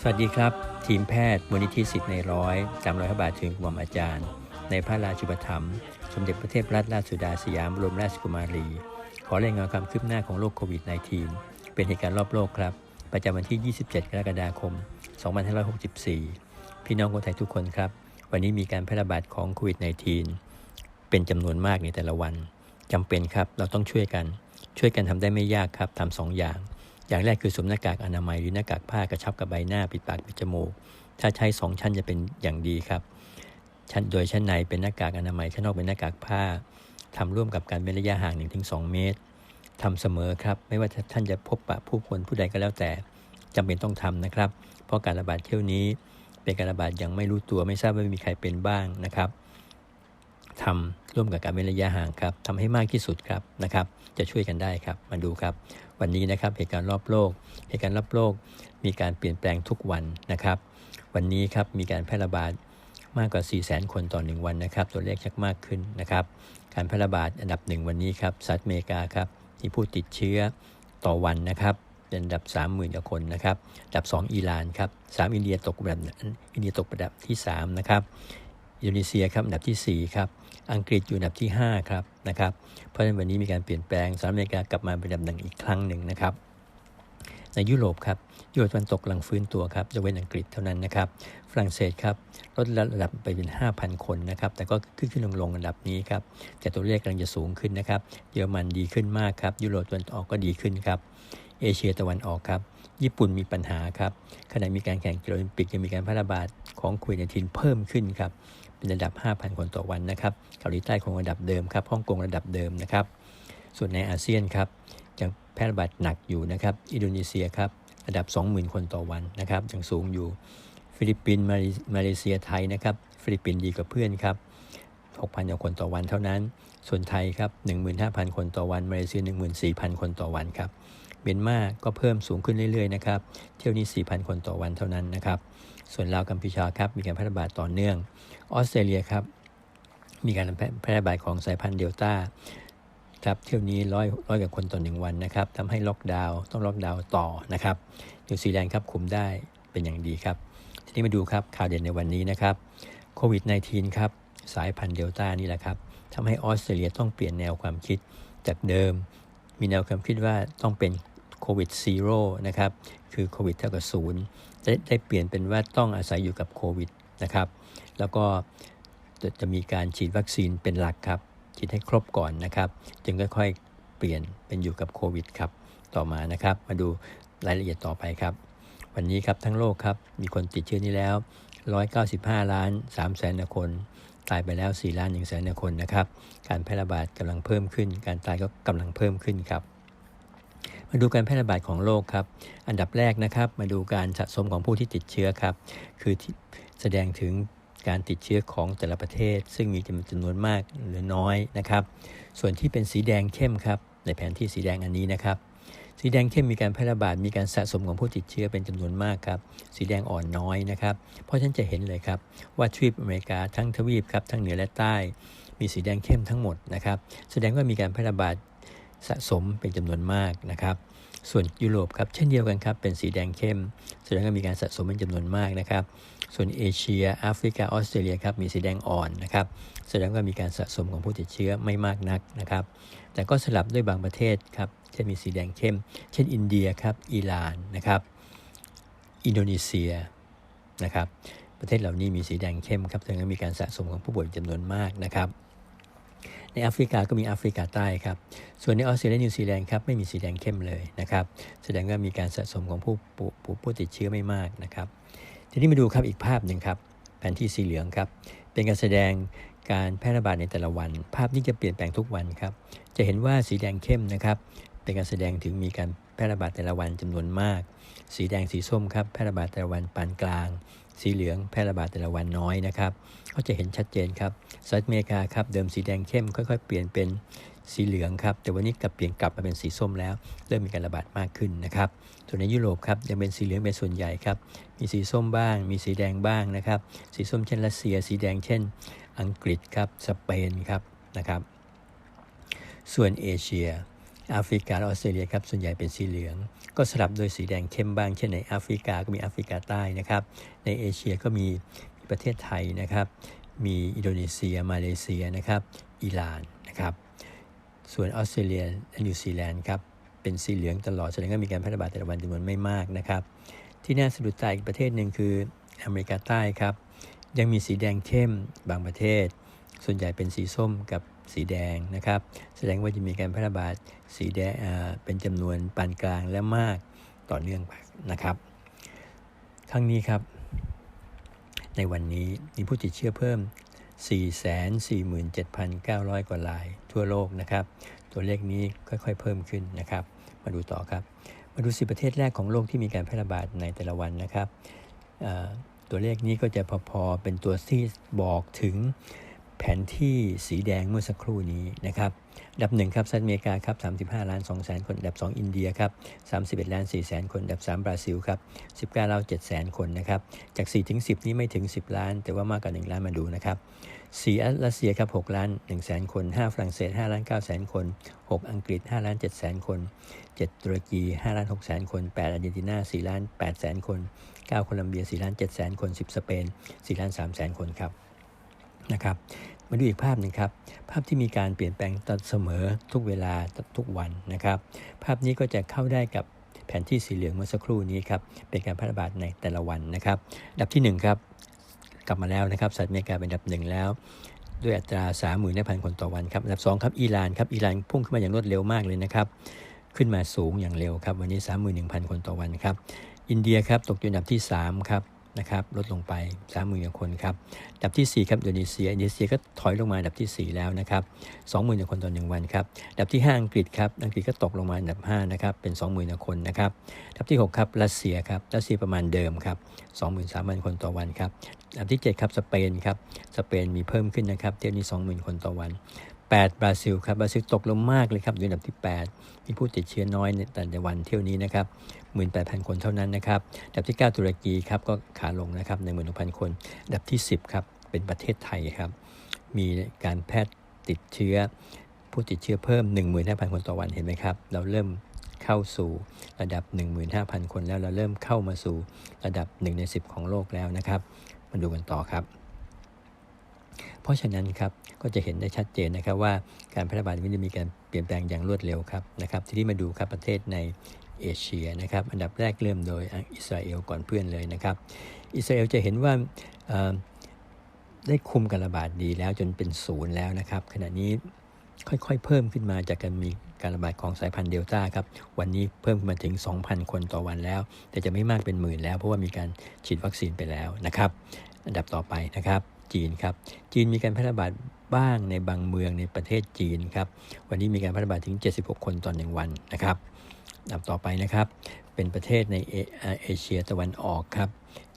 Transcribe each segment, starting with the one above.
สวัสดีครับ ทีมแพทย์มูลนิธิสิทธิ์ในร้อยจำร้อยพระบาทถึงกรมอาจารย์ ในพระราชุปถัมภ์สมเด็จพระเทพรัตนราชสุดาสยามบรมราชกุมารี ขอรายงานความคืบหน้าของโรคโควิด -19 เป็นเหตุการณ์รอบโลกครับ ประจำวันที่ 27 กรกฎาคม 2564 พี่น้องคนไทยทุกคนครับ วันนี้มีการแพร่ระบาดของโควิด -19 เป็นจำนวนมากในแต่ละวันจำเป็นครับเราต้องช่วยกัน ช่วยกันทำได้ไม่ยากครับทำสองอย่าง อย่างแรกคือสวมหน้ากากอนามัยหรือหน้ากากผ้ากระชับกับใบหน้าปิดปากปิดจมูก ถ้าใช้สองชั้นจะเป็นอย่างดีครับ ชั้นโดยชั้นในเป็นหน้ากากอนามัยชั้นนอกเป็นหน้ากากผ้าทำร่วมกับการเว้นระยะห่าง 1-2 เมตรทำเสมอครับไม่ว่าท่านจะพบปะผู้คนผู้ใดก็แล้วแต่จำเป็นต้องทำนะครับ เพราะการระบาดเที่ยวนี้ เป็นการระบาดอย่างไม่รู้ตัวไม่ทราบว่ามีใครเป็นบ้างนะครับทำ ร่วมกับการเว้นระยะห่างครับทำให้มากที่สุดครับนะครับจะช่วยกันได้ครับมาดูครับ วันนี้นะครับเหตุการณ์รอบโลก เหตุการณ์รอบโลก มีการเปลี่ยนแปลงทุกวันนะครับ วันนี้ครับมีการแพร่ระบาดมากกว่า 4 0 0 0 0 0 คนต่อ 1 วันนะครับ ตัวเลขชักมากขึ้นนะครับ การแพร่ระบาดอันดับหนึ่งวันนี้ครับสหรัฐอเมริกาครับมีผู้ติดเชื้อต่อวันนะครับเป็นอันดับ 30,000กว่าคนนะครับอันดับ 2 อิหร่านครับ3อินเดียตกอันดับอินเดียตกอันดับที่ 3 นะครับ อินโดนีเซียครับอันดับที่ 4 ครับ อังกฤษอยู่อันดับที่ 5 ครับนะครับ เพราะฉะนั้นวันนี้มีการเปลี่ยนแปลงสหรัฐอเมริกากลับมาเป็นอันดับหนึ่งอีกครั้งหนึ่งนะครับ ในยุโรปครับยุโรปตะวันตกกำลังฟื้นตัวครับยกเว้นอังกฤษเท่านั้นนะครับ ฝรั่งเศสครับลดระดับไปเป็น 5,000 คนนะครับ แต่ก็ขึ้นขึ้นลงลงระดับนี้ครับ แต่ตัวเลขกำลังจะสูงขึ้นนะครับ เยอรมันดีขึ้นมากครับ ยุโรปตะวันออกก็ดีขึ้นครับ เอเชียตะวันออกครับ ญี่ปุ่นมีปัญหาครับ ขณะมีการแข่งกีฬาโอลิมปิกยังมีการแพร่ระบาดของโควิด 19 เพิ่มขึ้นครับ เป็นระดับ 5,000 คนต่อวันนะครับเกาหลีใต้คงระดับเดิมครับฮ่องกงระดับเดิมนะครับ ส่วนในอาเซียนครับยังแพร่ระบาดหนักอยู่นะครับอินโดนีเซียครับระดับ 20,000 คนต่อวันนะครับยังสูงอยู่ฟิลิปปินส์มาเลเซียไทยนะครับฟิลิปปินส์ดีกว่าเพื่อนครับ6,000กว่าคนต่อวันเท่านั้น ส่วนไทยครับ 15,000 คนต่อวัน มาเลเซีย 14,000 คนต่อวันครับ เมียนมาก็เพิ่มสูงขึ้นเรื่อยๆนะครับ เที่ยวนี้ 4,000 คนต่อวันเท่านั้นนะครับ ส่วนลาวกัมพูชาครับมีการแพร่ระบาดต่อเนื่อง ออสเตรเลียครับมีการแพร่ระบาดของสายพันธุ์เดลต้าครับเที่ยวนี้ร้อยร้อยกับคนต่อหนึ่งวันนะครับทำให้ล็อกดาวน์ต้องล็อกดาวน์ต่อนะครับนิวซีแลนด์ครับคุมได้เป็นอย่างดีครับ ทีนี้มาดูครับข่าวเด่นในวันนี้นะครับโควิด -19 ครับสายพันธุ์เดลต้านี่แหละครับทำให้ออสเตรเลียต้องเปลี่ยนแนวความคิดจากเดิม มีแนวความคิดว่าต้องเป็น โควิดซีโร่นะครับ คือโควิดเท่ากับศูนย์ได้เปลี่ยนเป็นว่าต้องอาศัยอยู่กับโควิดนะครับ แล้วก็จะจะมีการฉีดวัคซีนเป็นหลักครับ ฉีดให้ครบก่อนนะครับ จึงค่อยๆ เปลี่ยนเป็นอยู่กับโควิดครับ ต่อมานะครับ มาดูรายละเอียดต่อไปครับ วันนี้ครับทั้งโลกครับ มีคนติดเชื้อนี้แล้ว 195 ล้าน3แสนคน ตายไปแล้ว 4 ล้าน1แสนคนนะครับ การแพร่ระบาดกำลังเพิ่มขึ้น การตายก็กำลังเพิ่มขึ้นครับ มาดูการแพร่ระบาดของโรคครับ อันดับแรกนะครับ มาดูการสะสมของผู้ที่ติดเชื้อครับ คือแสดงถึงการติดเชื้อของแต่ละประเทศ ซึ่งมีจำนวนมากหรือน้อยนะครับ ส่วนที่เป็นสีแดงเข้มครับ ในแผนที่สีแดงอันนี้นะครับ สีแดงเข้มมีการแพร่ระบาด มีการสะสมของผู้ติดเชื้อเป็นจำนวนมากครับ สีแดงอ่อนน้อยนะครับ เพราะฉะนั้นจะเห็นเลยครับว่าทวีปอเมริกาทั้งทวีปครับทั้งเหนือและใต้ มีสีแดงเข้มทั้งหมดนะครับ แสดงว่ามีการแพร่ระบาด สะสมเป็นจำนวนมากนะครับส่วนยุโรปครับเช่นเดียวกันครับเป็นสีแดงเข้มแสดงว่ามีการสะสมเป็นจำนวนมากนะครับ ส่วนเอเชียแอฟริกาออสเตรเลียครับมีสีแดงอ่อนนะครับแสดงว่ามีการสะสมของผู้ติดเชื้อไม่มากนักนะครับแต่ก็สลับด้วยบางประเทศครับจะมีสีแดงเข้ม เช่นอินเดียครับอิหร่านนะครับอินโดนีเซียนะครับประเทศเหล่านี้มีสีแดงเข้มครับแสดงว่ามีการสะสมของผู้ป่วยจำนวนมากนะครับ ในแอฟริกาก็มีแอฟริกาใต้ครับ ส่วนในออสเตรเลียนิวซีแลนด์ครับไม่มีสีแดงเข้มเลยนะครับแสดงว่ามีการสะสมของผู้ผู้ผู้ผู้ติดเชื้อไม่มากนะครับทีนี้มาดูครับอีกภาพหนึ่งครับแผนที่สีเหลืองครับเป็นการแสดงการแพร่ระบาดในแต่ละวัน ภาพนี้จะเปลี่ยนแปลงทุกวันครับจะเห็นว่าสีแดงเข้มนะครับเป็นการแสดงถึงมีการแพร่ระบาดแต่ละวันจำนวนมาก สีแดงสีส้มครับแพร่ระบาดแต่ละวันปานกลาง สีเหลืองแพร่ระบาดแต่ละวันน้อยนะครับ ก็จะเห็นชัดเจนครับสหรัฐอเมริกาครับเดิมสีแดงเข้มค่อย ๆ เปลี่ยนเป็นสีเหลืองครับ แต่วันนี้กลับเปลี่ยนกลับมาเป็นสีส้มแล้ว เริ่มมีการระบาดมากขึ้นนะครับ ส่วนในยุโรปครับยังเป็นสีเหลืองเป็นส่วนใหญ่ครับ มีสีส้มบ้าง มีสีแดงบ้างนะครับ สีส้มเช่นรัสเซีย สีแดงเช่น อังกฤษครับ สเปนครับนะครับ ส่วนเอเชียแอฟริกาและออสเตรเลียครับ ส่วนใหญ่เป็นสีเหลือง ก็สลับโดยสีแดงเข้มบ้าง เช่นในแอฟริกาก็มีแอฟริกาใต้นะครับ ในเอเชียก็มีประเทศไทยนะครับ มีอินโดนีเซีย มาเลเซียนะครับ อิหร่านนะครับ ส่วนออสเตรเลียและนิวซีแลนด์ครับ เป็นสีเหลืองตลอด แสดงว่ามีการแพร่ระบาดแต่ละวันจำนวนไม่มากนะครับ ที่น่าสะดุดตาอีกประเทศหนึ่งคืออเมริกาใต้ครับ ยังมีสีแดงเข้มบางประเทศ ส่วนใหญ่เป็นสีส้มกับ สีแดงนะครับ แสดงว่าจะมีการแพร่ระบาดสีแดงเป็นจำนวนปานกลางและมากต่อเนื่องนะครับทั้งนี้ครับ ในวันนี้มีผู้ติดเชื้อเพิ่ม 447,900 กว่ารายทั่วโลกนะครับ ตัวเลขนี้ค่อยๆเพิ่มขึ้นนะครับ มาดูต่อครับ มาดูสิประเทศแรกของโลกที่มีการแพร่ระบาดในแต่ละวันนะครับ ตัวเลขนี้ก็จะพอๆเป็นตัวที่บอกถึง แผนที่สีแดงเมื่อสักครู่นี้นะครับดับหนึ่งครับสหรัฐอเมริกาครับ35 ล้าน2แสนคนดับ 2 อินเดียครับ31 ล้าน4แสนคนดับ 3 บราซิลครับ19ล้าน7แสนคนนะครับจาก 4 ถึง 10 นี้ไม่ถึง 10 ล้าน แต่ว่ามากกว่า 1 ล้านมาดูนะครับ4รัสเซียครับ6ล้าน1แสนคน 5 ฝรั่งเศส5ล้าน9แสนคน 6 อังกฤษ5ล้าน7แสนคน 7 ตุรกี5ล้าน6แสนคน 8 อาร์เจนตินา4ล้าน8แสนคน 9 โคลัมเบีย4ล้าน7แสนคน 10 สเปน4ล้าน3แสนคนครับ นะครับมาดูอีกภาพหนึ่งครับ ภาพที่มีการเปลี่ยนแปลงตลอดเสมอทุกเวลาทุกวันนะครับ ภาพนี้ก็จะเข้าได้กับแผนที่สีเหลืองเมื่อสักครู่นี้ครับ เป็นการแพร่ระบาดในแต่ละวันนะครับดับที่1ครับ กลับมาแล้วนะครับสหรัฐอเมริกาเป็นดับหนึ่งแล้ว ด้วยอัตรา3 5 0 0 0คนต่อวันครับ อันดับ2ครับอิหร่านครับอิหร่านพุ่งขึ้นมาอย่างรวดเร็วมากเลยนะครับ ขึ้นมาสูงอย่างเร็วครับ วันนี้ 31,000 คนต่อวันครับ อินเดียครับตกอยู่อันดับที่3ครับ นะครับลดลงไป3 0 0 0 0คนครับดับที่ 4 ครับอินโดนีเซียอินโดนีเซียก็ถอยลงมาดับที่ 4 แล้วนะครับ20,000คนต่อ1วันครับดับที่ 5 อังกฤษครับอังกฤษก็ตกลงมาดับ5นะครับเป็น 20,000คนนะครับดับที่ 6 ครับรัสเซียครับรัสเซียประมาณเดิมครับ23,000 คนต่อวันครับดับที่ 7 ครับสเปนครับสเปนมีเพิ่มขึ้นนะครับเที่ยวนี้20,000 คนต่อวัน8บราซิลครับบราซิลตกลงมากเลยครับอยู่อันดับที่ 8 มีผู้ติดเชื้อน้อยในแต่ละวันเที่ยวนี้นะครับ 18,000 คนเท่านั้นนะครับดับที่ 9 ตุรกีครับก็ขาลงนะครับใน16,000คนดับที่ 10ครับเป็นประเทศไทยครับมีการแพทย์ติดเชื้อ ผู้ติดเชื้อเพิ่ม 15,000 คนต่อวันเห็นไหมครับเราเริ่มเข้าสู่ระดับ 15,000 คนแล้วเราเริ่มเข้ามาสู่ระดับ 1 ใน 10 ของโลกแล้วนะครับ มาดูกันต่อครับ เพราะฉะนั้นครับก็จะเห็นได้ชัดเจนนะครับว่าการแพร่ระบาดนี้จะมีการเปลี่ยนแปลงอย่างรวดเร็วครับนะครับ ทีนี้มาดูครับประเทศใน เอเชียนะครับอันดับแรกเริ่มโดยอิสราเอลก่อนเพื่อนเลยนะครับ อิสราเอลจะเห็นว่าได้คุมการระบาดดีแล้วจนเป็นศูนย์แล้วนะครับ ขณะนี้ค่อยๆ เพิ่มขึ้นมาจากการมีการระบาดของสายพันธุ์เดลต้าครับ วันนี้เพิ่มขึ้นมาถึง 2,000 คนต่อวันแล้ว แต่จะไม่มากเป็นหมื่นแล้ว เพราะว่ามีการฉีดวัคซีนไปแล้วนะครับ อันดับต่อไปนะครับ จีนครับ จีนมีการแพร่ระบาดบ้างในบางเมืองในประเทศจีนครับ วันนี้มีการแพร่ระบาดถึง 76 คนต่อหนึ่งวันนะครับ ดับต่อไปนะครับ เป็นประเทศในเอเชียตะวันออกครับ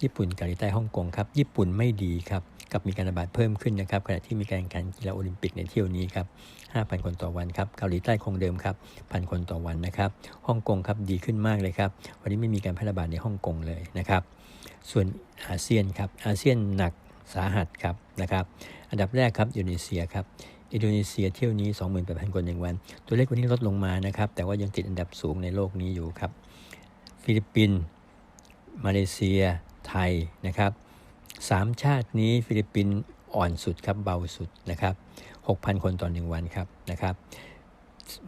ญี่ปุ่นเกาหลีใต้ฮ่องกงครับ ญี่ปุ่นไม่ดีครับ กับมีการระบาดเพิ่มขึ้นนะครับ ขณะที่มีการแข่งขันกีฬาโอลิมปิกในเที่ยวนี้ครับ 5,000 คนต่อวันครับ เกาหลีใต้คงเดิมครับ พันคนต่อวันนะครับ ฮ่องกงครับดีขึ้นมากเลยครับ วันนี้ไม่มีการแพร่ระบาดในฮ่องกงเลยนะครับ ส่วนอาเซียนครับ อาเซียนหนักสาหัสครับนะครับ อันดับแรกครับอินโดนีเซียครับ อินโดนีเซียเที่ยวนี้ 28,000 คนในวัน ตัวเลขวันนี้ลดลงมานะครับ แต่ว่ายังติดอันดับสูงในโลกนี้อยู่ครับ ฟิลิปปินส์มาเลเซีย ไทยนะครับสามชาตินี้ฟิลิปปินส์อ่อนสุดครับเบาสุดนะครับ 6,000 คนต่อหนึ่งวันครับนะครับ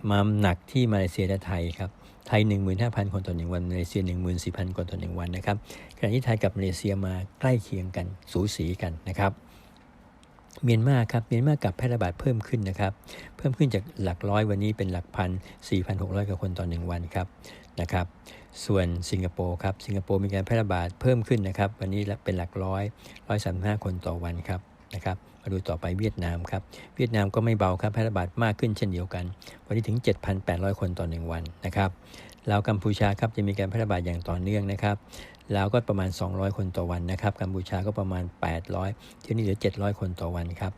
มาหนักที่มาเลเซียและไทยครับไทย 15,000 คนต่อหนึ่งวันมาเลเซีย 14,000 คนต่อหนึ่งวันนะครับขณะที่ไทยกับมาเลเซียมาใกล้เคียงกันสูสีกันนะครับ เมียนมาครับเมียนมากับแพร่ระบาดเพิ่มขึ้นนะครับ เพิ่มขึ้นจากหลักร้อยวันนี้เป็นหลักพัน 4,600กว่าคนต่อหนึ่งวันครับนะครับ ส่วนสิงคโปร์ครับสิงคโปร์มีการแพร่ระบาดเพิ่มขึ้นนะครับ วันนี้เป็นหลักร้อยร้อยสามห้าคนต่อวันครับนะครับมาดูต่อไปเวียดนามครับเวียดนามก็ไม่เบาครับแพร่ระบาดมากขึ้นเช่นเดียวกัน วันนี้ถึง 7,800 คนต่อหนึ่งวันนะครับลาวกัมพูชาครับจะมีการแพร่ระบาดอย่างต่อเนื่องนะครับ ลาวก็ประมาณ 200 คนต่อวันนะครับ กัมพูชาก็ประมาณ 800 ที่นี่เหลือ 700 คนต่อวันครับ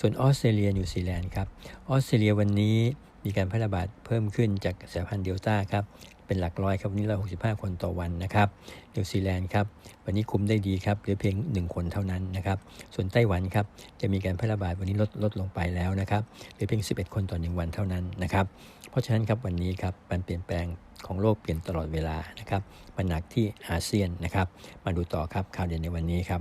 ส่วนออสเตรเลียนิวซีแลนด์ครับ ออสเตรเลียวันนี้มีการแพร่ระบาดเพิ่มขึ้นจากสายพันธุ์เดลต้าครับ เป็นหลักร้อยครับวันนี้เรา65 คนต่อวันนะครับ นิวซีแลนด์ครับ วันนี้คุมได้ดีครับเหลือเพียง 1 คนเท่านั้นนะครับ ส่วนไต้หวันครับ จะมีการแพร่ระบาดวันนี้ลดลดลงไปแล้วนะครับ เหลือเพียง 11 คนต่อ 1 วันเท่านั้นนะครับ เพราะฉะนั้นครับวันนี้ครับการเปลี่ยนแปลง ของโลกเปลี่ยนตลอดเวลานะครับมันหนักที่อาเซียนนะครับ มาดูต่อครับข่าวเด่นในวันนี้ครับ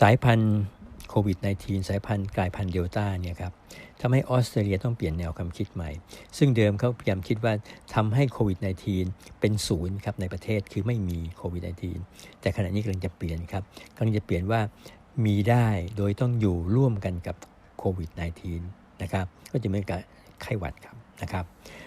สายพันธุ์โควิด -19 สายพันธุ์กลายพันธุ์เดลต้าเนี่ยครับทำให้ออสเตรเลียต้องเปลี่ยนแนวความคิดใหม่ ซึ่งเดิมเขาพยายามคิดว่าทำให้โควิด -19 เป็นศูนย์ครับในประเทศคือไม่มีโควิด -19 แต่ขณะนี้กำลังจะเปลี่ยนครับกำลังจะเปลี่ยนว่ามีได้โดยต้องอยู่ร่วมกันกับโควิด -19 นะครับ ก็จะเหมือนกับไข้หวัดครับนะครับ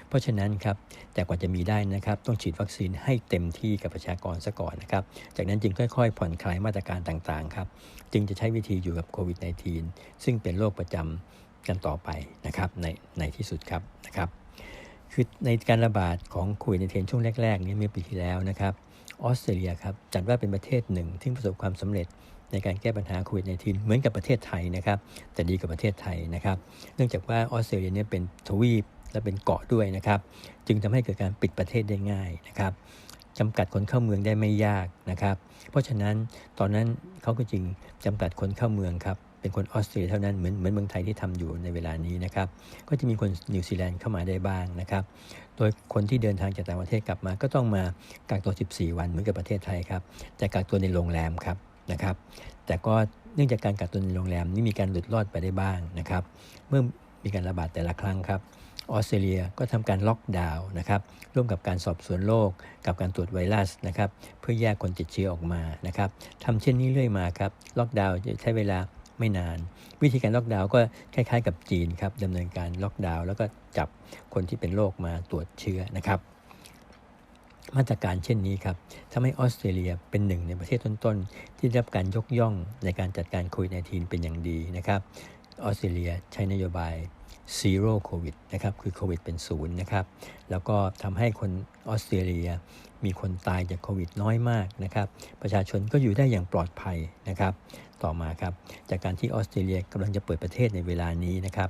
เพราะฉะนั้นครับแต่กว่าจะมีได้นะครับต้องฉีดวัคซีนให้เต็มที่กับประชากรซะก่อนนะครับจากนั้นจึงค่อยๆ ผ่อนคลายมาตรการต่างๆครับจึงจะใช้วิธีอยู่กับโควิด -19 ซึ่งเป็นโรคประจำกันต่อไปนะครับในในที่สุดครับนะครับคือในการระบาดของโควิด -19 ช่วงแรกๆนี้เมื่อปีที่แล้วนะครับออสเตรเลียครับจัดว่าเป็นประเทศหนึ่งที่ประสบความสำเร็จในการแก้ปัญหาโควิด -19 เหมือนกับประเทศไทยนะครับ แต่ดีกว่าประเทศไทยนะครับ เนื่องจากว่าออสเตรเลียเนี่ยเป็นทวีป และเป็นเกาะด้วยนะครับ จึงทำให้เกิดการปิดประเทศได้ง่ายนะครับจำกัดคนเข้าเมืองได้ไม่ยากนะครับ เพราะฉะนั้นตอนนั้นเขาก็จึงจำกัดคนเข้าเมืองครับเป็นคนออสเตรเลียเท่านั้นเหมือนเหมือนเมืองไทยที่ทำอยู่ในเวลานี้นะครับก็จะมีคนนิวซีแลนด์เข้ามาได้บ้างนะครับ โดยคนที่เดินทางจากต่างประเทศกลับมา ก็ต้องมากักตัว 14 วันเหมือนกับประเทศไทยครับแต่กักตัวในโรงแรมครับนะครับแต่ก็เนื่องจากการกักตัวในโรงแรมนี่มีการหลุดรอดไปได้บ้างนะครับ เมื่อมีการระบาดแต่ละครั้งครับ ออสเตรเลียก็ทำการล็อกดาวน์นะครับร่วมกับการสอบสวนโรคกับการตรวจไวรัสนะครับเพื่อแยกคนติดเชื้อออกมานะครับทำเช่นนี้เรื่อยมาครับล็อกดาวน์จะใช้เวลาไม่นาน วิธีการล็อกดาวน์ก็คล้ายๆ กับจีนครับดำเนินการล็อกดาวน์แล้วก็จับคนที่เป็นโรคมาตรวจเชื้อนะครับ มาตรการเช่นนี้ครับทำให้ออสเตรเลียเป็นหนึ่งในประเทศต้นๆ ที่ได้รับการยกย่องในการจัดการโควิด -19 เป็นอย่างดีนะครับออสเตรเลียใช้นโยบาย zero covid นะครับคือโควิดเป็นศูนย์นะครับแล้วก็ทำให้คนออสเตรเลีย มีคนตายจากโควิดน้อยมากนะครับประชาชนก็อยู่ได้อย่างปลอดภัยนะครับต่อมาครับจากการที่ออสเตรเลียกำลังจะเปิดประเทศในเวลานี้นะครับ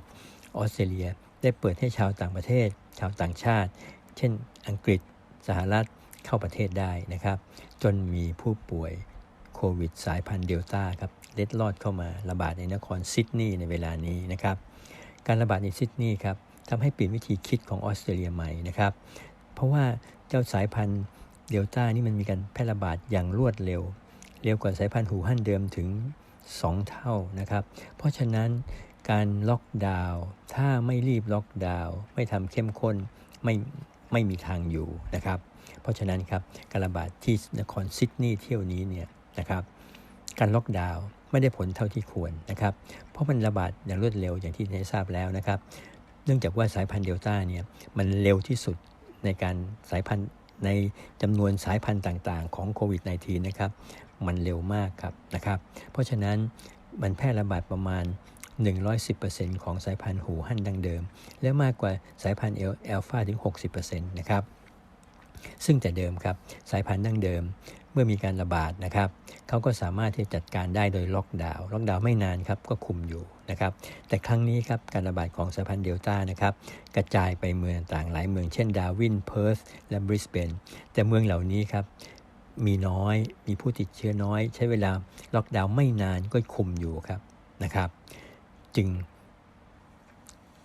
ออสเตรเลียได้เปิดให้ชาวต่างประเทศ ชาวต่างชาติ เช่นอังกฤษสหรัฐเข้าประเทศได้นะครับจนมีผู้ป่วยโควิดสายพันธุ์เดลต้าครับเล็ดลอดเข้ามาระบาดในนครซิดนีย์ในเวลานี้นะครับ การระบาดในซิดนีย์ครับทำให้เปลี่ยนวิธีคิดของออสเตรเลียใหม่นะครับ เพราะว่าเจ้าสายพันธุ์เดลต้านี่มันมีการแพร่ระบาดอย่างรวดเร็ว เร็วกว่าสายพันธุ์หูฮั่นเดิมถึง 2 เท่านะครับ เพราะฉะนั้นการล็อกดาวน์ถ้าไม่รีบล็อกดาวน์ไม่ทำเข้มข้นไม่ไม่มีทางอยู่นะครับ เพราะฉะนั้นครับการระบาดที่นครซิดนีย์เที่ยวนี้เนี่ยนะครับ การล็อกดาวน์ไม่ได้ผลเท่าที่ควรนะครับ เพราะมันระบาดอย่างรวดเร็วอย่างที่ได้ทราบแล้วนะครับ เนื่องจากว่าสายพันธุ์เดลต้าเนี่ยมันเร็วที่สุดในการสายพันธุ์ในจำนวนสายพันธุ์ต่างๆ ของโควิด -19 นะครับ มันเร็วมากครับนะครับ เพราะฉะนั้นมันแพร่ระบาดประมาณ 110%ของสายพันธุ์หูฮั่นดังเดิม และมากกว่าสายพันธุ์เอลฟาถึง 60%นะครับซึ่งแต่เดิมครับสายพันธุ์ดั้งเดิม มื่อมีการระบาดนะครับเขาก็สามารถที่จะจัดการได้โดยล็อกดาวน์ล็อกดาวน์ไม่นานครับก็คุมอยู่นะครับ แต่ครั้งนี้ครับการระบาดของสายพันธุ์เดลต้านะครับกระจายไปเมืองต่างหลายเมืองเช่นดาวินเพิร์ธและบริสเบนแต่เมืองเหล่านี้ครับมีน้อยมีผู้ติดเชื้อน้อย ใช้เวลาล็อกดาวน์ไม่นานก็คุมอยู่ครับนะครับ จึง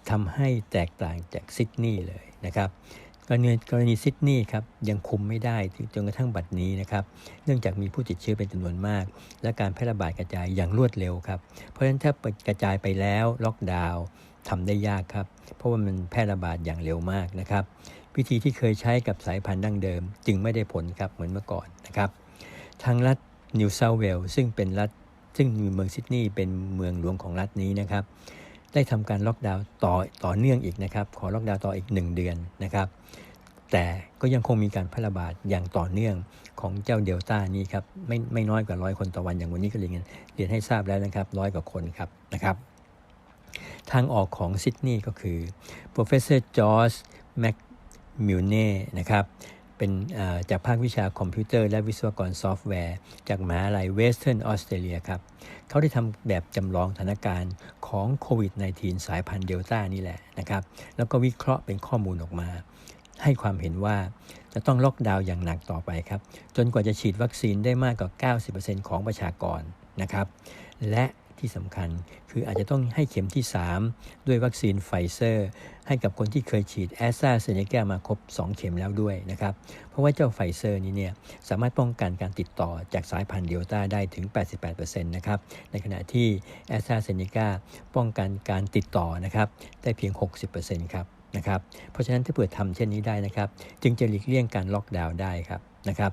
ทำให้แตกต่างจากซิดนีย์เลยนะครับ กรณีกรณีซิดนีย์ครับยังคุมไม่ได้จนกระทั่งบัดนี้นะครับเนื่องจากมีผู้ติดเชื้อเป็นจำนวนมาก และการแพร่ระบาดกระจายอย่างรวดเร็วครับเพราะฉะนั้นถ้ากระจายไปแล้วล็อกดาวน์ทำได้ยากครับ เพราะว่ามันแพร่ระบาดอย่างเร็วมากนะครับ วิธีที่เคยใช้กับสายพันธุ์ดั้งเดิม จึงไม่ได้ผลครับเหมือนเมื่อก่อนนะครับ ทางรัฐนิวเซาเวลซึ่งเป็นรัฐซึ่งมีเมืองซิดนีย์เป็นเมืองหลวงของรัฐนี้นะครับ ได้ทำการล็อกดาวน์ต่อต่อเนื่องอีกนะครับ ขอล็อกดาวน์ต่ออีก 1 เดือนนะครับ แต่ก็ยังคงมีการแพร่ระบาดอย่างต่อเนื่องของเจ้าเดลต้านี้ครับไม่ไม่น้อยกว่าร้อยคนต่อวันอย่างวันนี้ก็เรียนเรียนให้ทราบแล้วนะครับร้อยกว่าคนครับนะครับ ทางออกของซิดนีย์ก็คือ professor George McMilne นะครับ เป็นจากภาควิชาคอมพิวเตอร์และวิศวกรซอฟต์แวร์ จากมหาลัยเวสเทิร์นออสเตรเลียครับเขาได้ทำแบบจำลองสถานการณ์ของโควิด -19 สายพันธุ์เดลต้านี่แหละนะครับแล้วก็วิเคราะห์เป็นข้อมูลออกมา ให้ความเห็นว่าจะต้องล็อกดาวน์อย่างหนักต่อไปครับ จนกว่าจะฉีดวัคซีนได้มากกว่า 90%ของประชากรนะครับและ ที่สำคัญ คืออาจจะต้องให้เข็มที่ 3 ด้วยวัคซีนไฟเซอร์ ให้กับคนที่เคยฉีดแอสตราเซเนกามาครบ 2 เข็มแล้วด้วยนะครับ เพราะว่าเจ้าไฟเซอร์นี้เนี่ยสามารถป้องกันการติดต่อจากสายพันธุ์เดลต้าได้ถึง 88%นะครับ ในขณะที่แอสตราเซเนกาป้องกันการติดต่อนะครับได้เพียง 60%ครับนะครับ เพราะฉะนั้นถ้าเปิดทำเช่นนี้ได้นะครับ จึงจะหลีกเลี่ยงการล็อกดาวน์ได้ครับนะครับ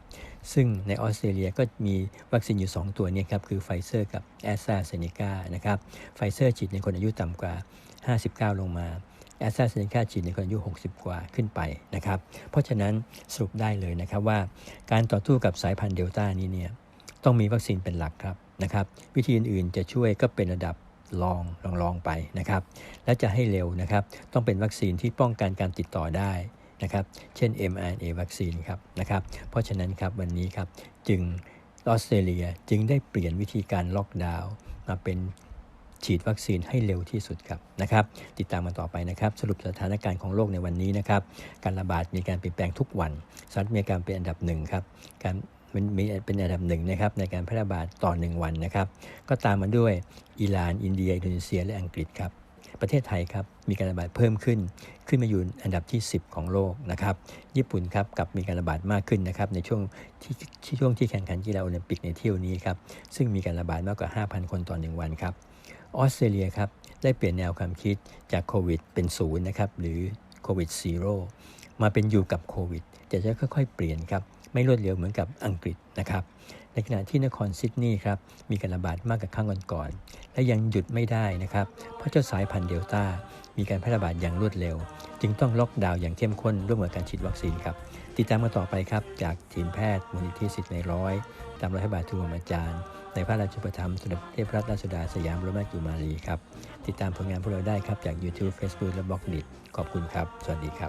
ซึ่งในออสเตรเลียก็มีวัคซีนอยู่ 2 ตัวนี้ครับ คือไฟเซอร์กับแอสตราเซเนกานะครับไฟเซอร์ฉีดในคนอายุต่ำกว่า 59 ลงมาแอสตราเซเนกาฉีดในคนอายุ 60 กว่าขึ้นไปนะครับ เพราะฉะนั้นสรุปได้เลยนะครับว่าการต่อสู้กับสายพันธุ์เดลต้านี้เนี่ยต้องมีวัคซีนเป็นหลักครับนะครับ วิธีอื่นๆจะช่วยก็เป็นระดับลองลองลองไปนะครับ และจะให้เร็วนะครับ ต้องเป็นวัคซีนที่ป้องกันการติดต่อได้ นะครับ เช่น mRNA วัคซีนครับนะครับ เพราะฉะนั้นครับวันนี้ครับจึงออสเตรเลียจึงได้เปลี่ยนวิธีการล็อกดาวน์มาเป็นฉีดวัคซีนให้เร็วที่สุดครับนะครับ ติดตามมาต่อไปนะครับ สรุปสถานการณ์ของโลกในวันนี้นะครับ การระบาดมีการเปลี่ยนแปลงทุกวันสหรัฐอเมริกาเป็นอันดับหนึ่งครับการมันมีเป็นอันดับหนึ่งนะครับในการแพร่ระบาดต่อ 1 วันนะครับ ก็ตามมาด้วยอิหร่าน อินเดีย อินโดนีเซีย และอังกฤษครับ ประเทศไทยครับมีการระบาดเพิ่มขึ้น ขึ้นมาอยู่อันดับที่ 10 ของโลกนะครับญี่ปุ่นครับกลับมีการระบาดมากขึ้นนะครับในช่วงที่ที่ช่วงที่แข่งขันกีฬาโอลิมปิกในเที่ยวนี้ครับซึ่งมีการระบาดมากกว่า 5,000 คนต่อ1วันครับออสเตรเลียครับได้เปลี่ยนแนวความคิดจากโควิดเป็นศูนย์นะครับหรือโควิดซีโร่มาเป็นอยู่กับโควิดจะจะค่อยๆ เปลี่ยนครับไม่รวดเร็วเหมือนกับอังกฤษนะครับ ในขณะที่นครซิดนีย์ครับมีการระบาดมากกว่าครั้งก่อนๆและยังหยุดไม่ได้นะครับเพราะเจ้าสายพันธุ์เดลต้ามีการแพร่ระบาดอย่างรวดเร็ว จึงต้องล็อกดาวน์อย่างเข้มข้นร่วมกับการฉีดวัคซีนครับติดตามมาต่อไปครับจากทีมแพทย์มูลนิธิสิทธิ์ในร้อย ตามรอยพระบาททุกอาจารย์ ในพระราชประธรรมสมเด็จเทพรัตนราชสุดาสยามรมาชกุมารีครับติดตามผลงานพวกเราได้ครับจาก YouTube Facebook และบล็อกดิขอบคุณครับ สวัสดีครับ